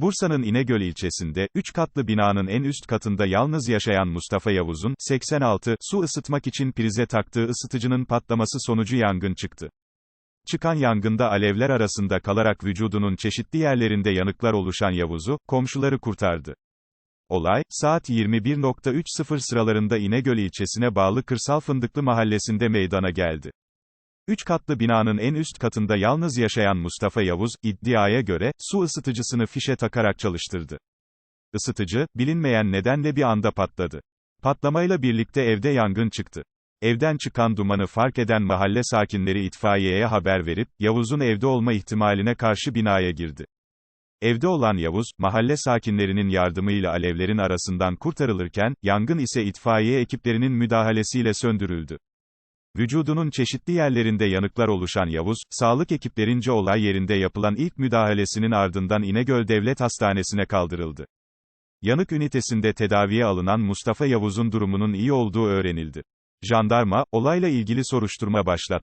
Bursa'nın İnegöl ilçesinde, 3 katlı binanın en üst katında yalnız yaşayan Mustafa Yavuz'un, 86, su ısıtmak için prize taktığı ısıtıcının patlaması sonucu yangın çıktı. Çıkan yangında alevler arasında kalarak vücudunun çeşitli yerlerinde yanıklar oluşan Yavuz'u, komşuları kurtardı. Olay, saat 21.30 sıralarında İnegöl ilçesine bağlı Kırsal Fındıklı mahallesinde meydana geldi. Üç katlı binanın en üst katında yalnız yaşayan Mustafa Yavuz, iddiaya göre, su ısıtıcısını fişe takarak çalıştırdı. Isıtıcı, bilinmeyen nedenle bir anda patladı. Patlamayla birlikte evde yangın çıktı. Evden çıkan dumanı fark eden mahalle sakinleri itfaiyeye haber verip, Yavuz'un evde olma ihtimaline karşı binaya girdi. Evde olan Yavuz, mahalle sakinlerinin yardımıyla alevlerin arasından kurtarılırken, yangın ise itfaiye ekiplerinin müdahalesiyle söndürüldü. Vücudunun çeşitli yerlerinde yanıklar oluşan Yavuz, sağlık ekiplerince olay yerinde yapılan ilk müdahalesinin ardından İnegöl Devlet Hastanesi'ne kaldırıldı. Yanık ünitesinde tedaviye alınan Mustafa Yavuz'un durumunun iyi olduğu öğrenildi. Jandarma, olayla ilgili soruşturma başlattı.